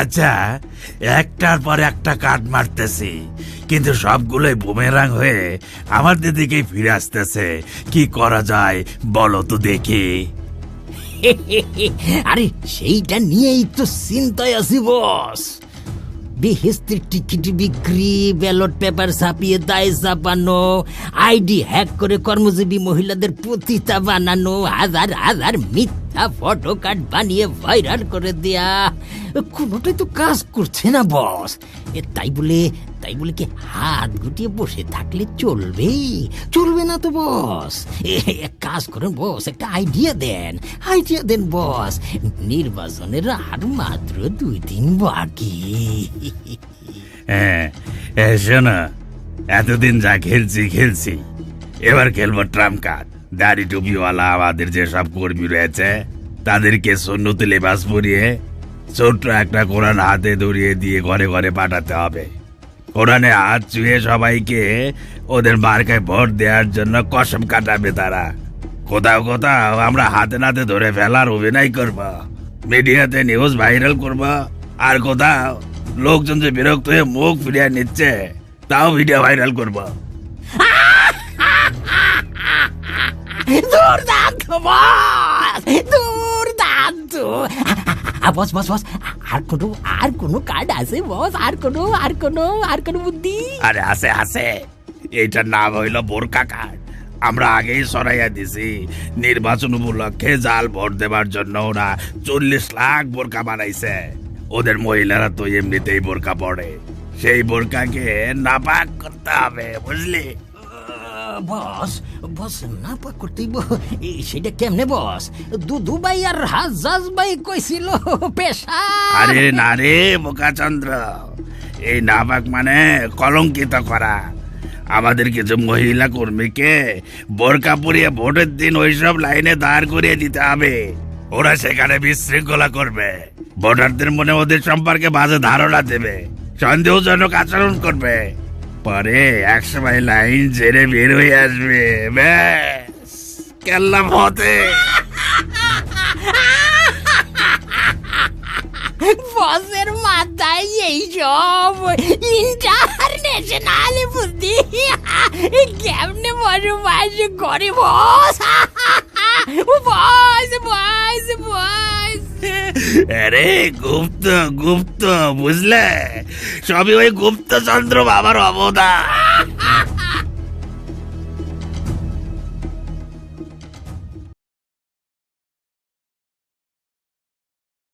আচ্ছা একটার পর একটা কাট মারতেছি, কিন্তু সবগুলোই বুমেরাং হয়ে আমাদের দিকেই ফিরে আসতেছে। কি করা যায় বলো তো দেখি। আরে, সেইটা নিয়েই তো চিন্তায় আছি, বস। বিহিস্তির টিকিট বিক্রি, ব্যালট পেপার ছাপিয়ে দায় চাপানো, আইডি হ্যাক করে কর্মজীবী মহিলাদের পতিতা বানানো, হাজার হাজার মিথ্যা ফটো কার্ড বানিয়ে ভাইরাল করে দেয়া। কোনোটাই তো কাজ করছে না বস তাই বলে তাই বলে কি হাত গুটিয়ে বসে থাকলে চলবে চলবে না তো বস এক কাজ করেন বস একটা আইডিয়া দেন। আইডিয়া দেন বস নির্বাচনের আর মাত্র দুই দিন বাকি। হ্যাঁ শোনো, এতদিন যা খেলছি খেলছি। এবার খেলব ট্রাম্প কার্ড। দাড়ি টুপিওয়ালা আমাদের যেসব কর্মী রয়েছে, তাদেরকে সন্ন্যতে লেবাস পরিয়ে ছোট্ট একটা কোরআন হাতে ধরিয়ে দিয়ে ঘরে ঘরে পাঠাতে হবে। কোরআনে হাত চুয়ে সবাইকে ওদের মার্কায় ভোট দেওয়ার জন্য কসম কাটাবে তারা। কোথাও কোথাও আমরা হাতে নাতে ধরে ফেলার অভিনয় করব, মিডিয়াতে নিউজ ভাইরাল করব, আর কোথাও লোকজন যে বিরক্ত হয়ে মুখ ফিরিয়ে নিচ্ছে, তাও ভিডিও ভাইরাল করব। দুর্দান্ত, বস! দুর্দান্ত! বস বস বস, আর কোনো আর কোনো কার্ড আছে, বস? আর কোনো আর কোনো আর কোনো বুদ্ধি? আরে আসে আসে এইটার নাম হইল বোরকা কার্ড। আমরা আগেই সরাইয়া দিছি। নির্বাচন উপলক্ষে জাল ভোট দেবার জন্য ওরা চল্লিশ লাখ বোরকা বানাইছে। ওদের মহিলারা তো এমনিতেই বোরকা পড়ে। সেই বোরকাকে নাপাক করতে হবে, বুঝলি? বস বস, না, পা করতেই সেটা কেমনে বস? দুদু ভাই আর হাজাজ ভাই কইছিল, পেশা আরে না রে, বোকাচন্দ্র। এই নাপাক মানে কলঙ্কিত করা। আমাদের কিছু মহিলা কর্মীকে বোরকা পরিয়ে ভোটের দিন ওইসব লাইনে দাঁড় করিয়ে দিতে হবে। ওরা সেখানে বিশৃঙ্খলা করবে। ভোটারদের মনে ওদের সম্পর্কে বাজে ধারণা দেবে। সন্দেহজনক আচরণ করবে। পরে একসময় লাইন ছেড়ে বের হয়ে আসবে। ব্যাস, কেল্লা মতে বসের মাথায় এই সব। ইন্টারন্যাশনাল বুদ্ধি। কেমনে বড় করে বস? বস বস বস। আরে গুপ্ত গুপ্ত বুঝলে? সবই ওই গুপ্তচন্দ্র বাবার অবদান।